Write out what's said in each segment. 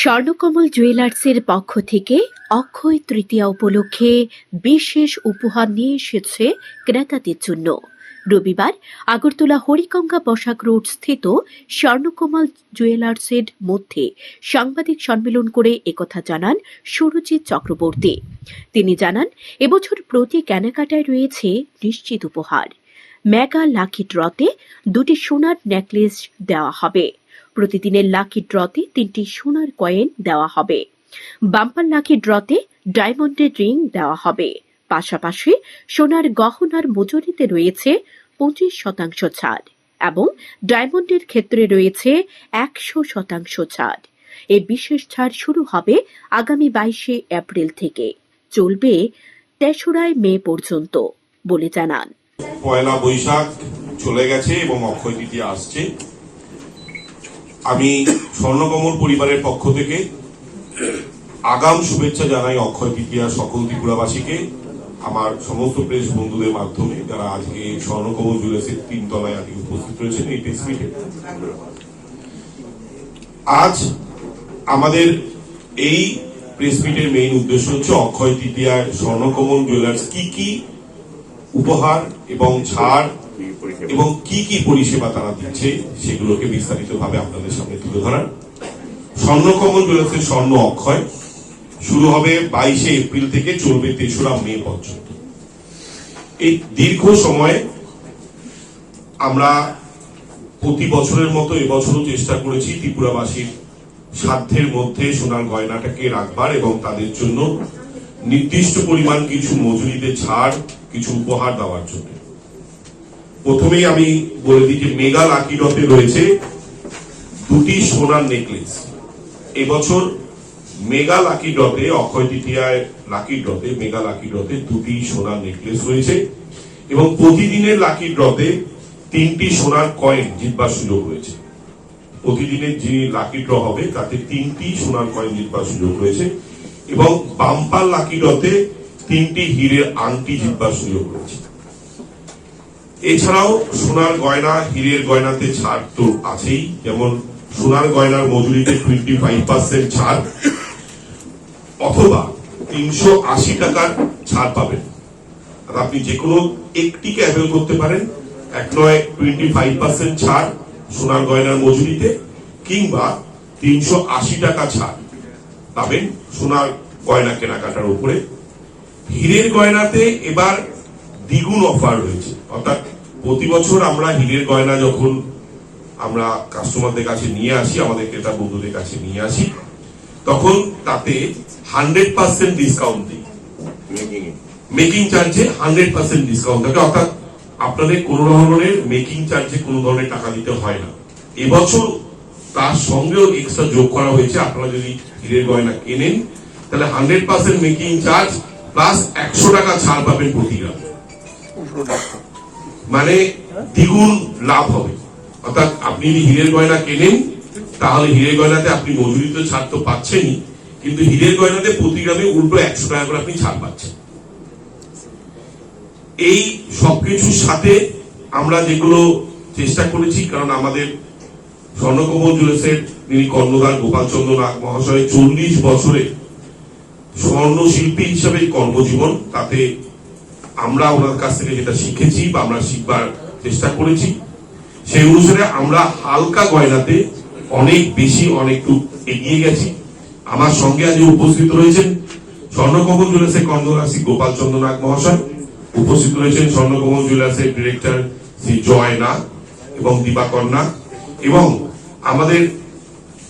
স্বর্ণকমল জুয়েলার্সের পক্ষ থেকে অক্ষয় তৃতীয়া উপলক্ষে বিশেষ উপহার নিয়ে এসেছে ক্রেতাদের জন্য। রবিবার আগরতলা হরিগঙ্গা বসাক রোড স্থিত স্বর্ণকমল জুয়েলার্সের মধ্যে সাংবাদিক সম্মেলন করে একথা জানান সুরজিৎ চক্রবর্তী। তিনি জানান, এবছর প্রতি কেনাকাটায় রয়েছে নিশ্চিত উপহার। মেগা লাকি ড্রতে দুটি সোনার নেকলেস দেওয়া হবে। প্রতিদিনের লাকি ড্রতে তিনটি সোনার কয়েন দেওয়া হবে। বাম্পার লাকি ড্রতে ডায়মন্ডের রিং দেওয়া হবে। পাশাপাশি সোনার গহনার মজুরিতে রয়েছে পঁচিশ শতাংশ ছাড় এবং ডায়মন্ডের ক্ষেত্রে রয়েছে একশো শতাংশ ছাড়। এই বিশেষ ছাড় শুরু হবে আগামী বাইশে এপ্রিল থেকে। চলবে তেসরায় মে পর্যন্ত বলে জানান। পয়লা বৈশাখ চলে গেছে এবং অক্ষয় তৃতীয়া আসছে। আমি স্বর্ণকমল পরিবারের পক্ষ থেকে আগাম শুভেচ্ছা জানাই অক্ষয় তৃতীয়া সকল ত্রিপুরাবাসীকে, আমার সমস্ত প্রেস বন্ধুদের মাধ্যমে, যারা আজকে স্বর্ণকমল জুয়েলার্সের তিন তলায় আজকে উপস্থিত রয়েছেন এই প্রেস মিটে আজ আমাদের এই প্রেস মিটের মেইন উদ্দেশ্য হচ্ছে অক্ষয় তৃতীয়ায় স্বর্ণকমল জুয়েলার্স কি কি উপহার এবং ছাড় এবং কি কি পরিষেবা তারা দিচ্ছে, সেগুলোকে বিস্তারিত ভাবে আপনাদের সামনে তুলে ধরার। স্বর্ণকমল জুয়েলার্সের স্বর্ণ অক্ষয়। শুরু হবে বাইশে এপ্রিল থেকে চলবে তেসরা মে পর্যন্ত। এই দীর্ঘ সময়ে আমরা প্রতি বছরের মতো এবছরও চেষ্টা করেছি ত্রিপুরাবাসীর সাধ্যের মধ্যে সোনার গয়নাটাকে রাখবার এবং তাদের জন্য নির্দিষ্ট পরিমাণ কিছু মজুরিতে ছাড়, কিছু উপহার দেওয়ার জন্য। প্রথমেই আমি বলে দিই যে মেগা লাকি রয়েছে দুটি সোনার নেকলেস। এবছর মেগা লাকি ডতে অক্ষয় তৃতীয়ায় লাকি ডতে মেগা লাকি ডতে দুটি সোনার নেকলেস রয়েছে এবং প্রতিদিনের লাকি ড্রতে তিনটি সোনার কয়েন জিতবার সুযোগ রয়েছে। প্রতিদিনের যে লাকি ড্র হবে, তাতে তিনটি সোনার কয়েন জিতবার সুযোগ রয়েছে এবং বাম্পার লাকি ড্রতে তিনটি হীরের আংটি জিতবার সুযোগ রয়েছে। এছাড়াও সোনার গয়না, হীরের গয়নাতে ছাড় তো আছেই। যেমন সোনার গয়নার মজুরিতে টোয়েন্টি ফাইভ পার্সেন্ট ছাড়, অথবা তিনশো আশি টাকার ছাড় পাবেন। আর আপনি যে কোনো একটিকে অ্যাভেল করতে পারেন। এক নয় টোয়েন্টি ফাইভ পার্সেন্ট ছাড় সোনার গয়নার মজুরিতে, কিংবা তিনশো আশি টাকা ছাড় পাবেন সোনার গয়না কেনাকাটার উপরে। হীরের গয়নাতে এবার দ্বিগুণ অফার রয়েছে। অর্থাৎ প্রতি বছর আমরা হীরের গয়না যখন আমরা কাস্টমারদের কাছে নিয়ে আসি আমাদের ক্রেতা বন্ধুদের কাছে নিয়ে আসি তখন তাতে হান্ড্রেড পার্সেন্ট ডিসকাউন্ট দিই। মেকিং চার্জে হান্ড্রেড পার্সেন্ট ডিসকাউন্ট থাকে। অর্থাৎ আপনাদের কোন ধরনের মেকিং চার্জে কোনো ধরনের টাকা দিতে হয় না। এবছর তার সঙ্গেও এক্সট্রা যোগ করা হয়েছে। আপনারা যদি হীরের গয়না কেনেন তাহলে hundred percent making charge plus একশো টাকা ছাড় পাবেন প্রতি গ্রাম। মানে দ্বিগুণ লাভ হবে। অর্থাৎ আপনি যদি হীরের গয়না কেনেন, তাহলে হীরের গয়নাতে আপনি মজুরি তো ছাড় তো পাচ্ছেনই, কিন্তু হীরের গয়নাতে প্রতি গ্রামে উল্টো একশো টাকা করে আপনি ছাড় পাচ্ছেন। এই সবকিছুর সাথে আমরা যেগুলো চেষ্টা করেছি, কারণ আমাদের স্বর্ণকমল জুয়েলার্সের যিনি কর্ণধার গোপাল চন্দ্র নাগ মহাশয় চল্লিশ বছরে স্বর্ণ শিল্পী হিসাবে কর্মজীবন তাতে আমরা ওনার কাছ থেকে যেটা শিখেছি বা আমরা শিখবার চেষ্টা করেছি, সেই অনুসারে আমরা হালকা গয়নাতে অনেক বেশি অনেক এগিয়ে গেছি। আমার সঙ্গে আজ উপস্থিত রয়েছেন স্বর্ণকমল জুয়েলার্সের শ্রী গোপাল চন্দ্র নাগ মহাশয়। উপস্থিত রয়েছেন স্বর্ণকমল জুয়েলার্সের ডিরেক্টর শ্রী জয় নাগ এবং দিবাকর নাগ এবং আমাদের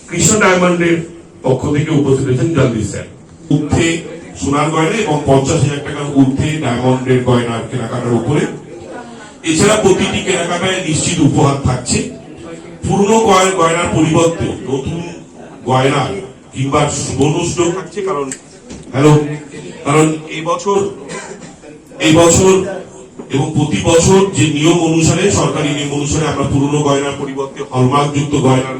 কৃষ্ণ ডায়মন্ডের পক্ষ থেকে উপস্থিত রয়েছেন জলদি স্যার। ঊর্ধ্বে সোনার গয়না এবং পঞ্চাশ হাজার টাকার ঊর্ধ্বে ডায়মন্ডের গয়নার কেনাকাটার উপরে। এছাড়া প্রতিটি কেনাকাটায় নিশ্চিত উপহার থাকছে। পুরনো গয়- গয়নার পরিবর্তে নতুন গয়না কিংবা বোনাস থাকছে কারণ হ্যালো কারণ এই বছর এই বছর এবং প্রতি বছর যে নিয়ম অনুসারে, সরকারি নিয়ম অনুসারে আমরা পুরনো গয়নার পরিবর্তে হলমার্ক যুক্ত গয়নার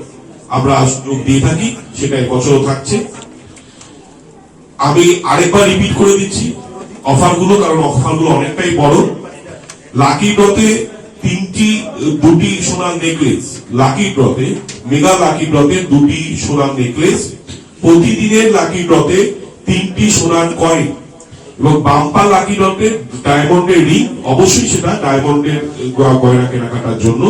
আমরা যোগ দিয়ে থাকি, সেটা এবছরও থাকছে। আমি আরেকবার রিপিট করে দিচ্ছি। অফারগুলো, কারণ অফারগুলো অনেকটাই বড়। লাকি ড্রতে তিনটি, দুটি সোনার নেকলেস লাকি ড্রতে মেগা লাকি ড্রতে দুটি সোনার নেকলেস প্রতিদিনের লাকি ড্রতে তিনটি সোনার কয়েন এবং বাম্পার লাকি ড্রতে ডায়মন্ডের রিং অবশ্যই সেটা ডায়মন্ডের গয়না কেনাকাটার জন্য।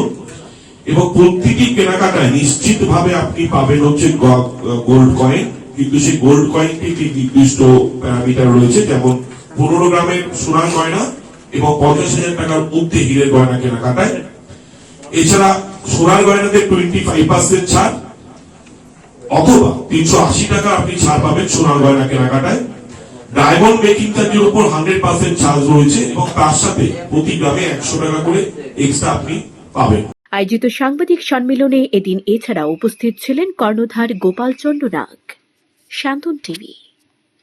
এবং প্রতিটি কেনাকাটায় নিশ্চিত ভাবে আপনি পাবেন হচ্ছে গোল্ড কয়েন কিন্তু সেই গোল্ড কয়েনটি একটি নির্দিষ্ট প্যারামিটার রয়েছে, যেমন পনেরো গ্রামের সোনার গয়না এবং পঞ্চাশ হাজার টাকার ঊর্ধ্বে হীরের গয়না কেনাকাটায়। এছাড়া সোনার গয়নাতে টোয়েন্টি ফাইভ পার্সেন্ট ছাড়, অথবা তিনশো আশি টাকা আপনি ছাড় পাবেন সোনার গয়না কেনাকাটায়। ডায়মন্ড মেকিং চার্জের উপর হান্ড্রেড পার্সেন্ট চার্জ রয়েছে এবং তার সাথে প্রতি গ্রামে একশো টাকা করে এক্সট্রা আপনি পাবেন। আয়োজিত সাংবাদিক সম্মেলনে এদিন এছাড়া উপস্থিত ছিলেন কর্ণধার গোপাল চন্দ্র নাগ। शांतनु टीवी